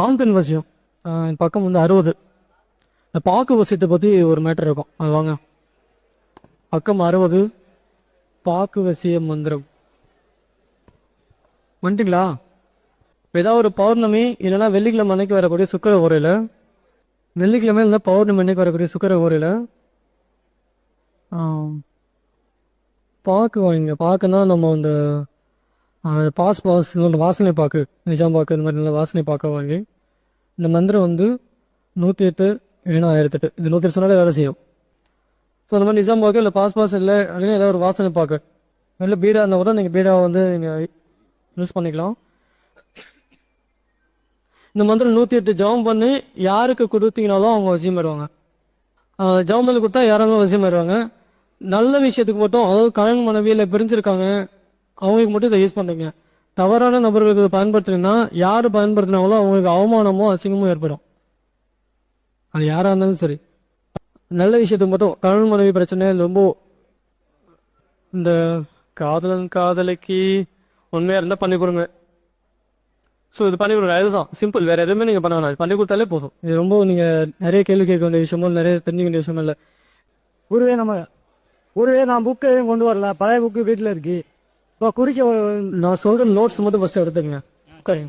ஆண் பெண் வசியம் பக்கம் வந்து அறுபது. இந்த பாக்கு வசியத்தை பற்றி ஒரு மேட்டர் இருக்கும். அது வாங்க. பக்கம் அறுபது பாக்கு வசிய மந்திரம். வந்துட்டீங்களா? ஏதாவது ஒரு பௌர்ணமி இல்லைன்னா வெள்ளிக்கிழமை அன்னைக்கு வரக்கூடிய சுக்கர உரையில் வெள்ளிக்கிழமை இல்லைன்னா பௌர்ணமி அன்னைக்கு வரக்கூடிய சுக்கர உரையில் பாக்கு வாங்க பாக்குன்னா நம்ம அந்த பாஸ் பாஸ் இன்னொன்று வாசனை பாக்கு நிஜாம் பாக்கு இந்த மாதிரி நல்ல வாசனை பாக்க வாங்கி இந்த மந்திரம் வந்து நூற்றி எட்டு இல்லைன்னா ஆயிரத்தெட்டு இது நூற்றி எட்டு சொன்னாலே வேலை செய்யும். ஸோ அந்த மாதிரி நிஜாம் பாக்கு இல்லை பாஸ் பாஸ் இல்லை அப்படின்னா ஏதாவது ஒரு வாசனை பாக்கு. இல்லை பீடா இருந்தால் கூட நீங்கள் பீடாவை வந்து நீங்கள் யூஸ் பண்ணிக்கலாம். இந்த மந்திரம் நூற்றி எட்டு ஜெபம் பண்ணி யாருக்கு கொடுத்தீங்கனாலும் அவங்க வசியம் வருவாங்க ஜெபம் பண்ணி கொடுத்தா யாராலும் வசியம் வருவாங்க நல்ல விஷயத்துக்கு மட்டும் அதாவது கணவன் மனைவியில் பிரிஞ்சிருக்காங்க அவங்களுக்கு மட்டும் இதை யூஸ் பண்ணுறீங்க தவறான நபர்களுக்கு இதை பயன்படுத்துனீங்கன்னா யார் பயன்படுத்தினாங்களோ அவங்களுக்கு அவமானமோ அசிங்கமோ ஏற்படும். அது யாராக இருந்தாலும் சரி. நல்ல விஷயத்துக்கு மட்டும் கணவன் மனைவி பிரச்சனை ரொம்ப இந்த காதலன் காதலிக்கு உண்மையாக இருந்தால் பண்ணி கொடுங்க. ஸோ இது பண்ணி கொடுங்க. அதுதான். சிம்பிள் வேற எதுவுமே நீங்கள் பண்ண வேணாம். பண்ணி கொடுத்தாலே போதும். இது ரொம்ப நீங்கள் நிறைய கேள்வி கேட்க வேண்டிய விஷயமோ நிறைய தெரிஞ்சுக்க வேண்டிய விஷயமோ இல்லை. குருவே நம்ம குருவே நான் புக்கு எதுவும் கொண்டு வரல. பழைய புக்கு வீட்டில் இருக்கு. இப்போ குறிக்க நான் சொல்கிற நோட்ஸ் மட்டும் ஃபஸ்ட்டு எடுத்துக்கங்க. உட்காருங்க.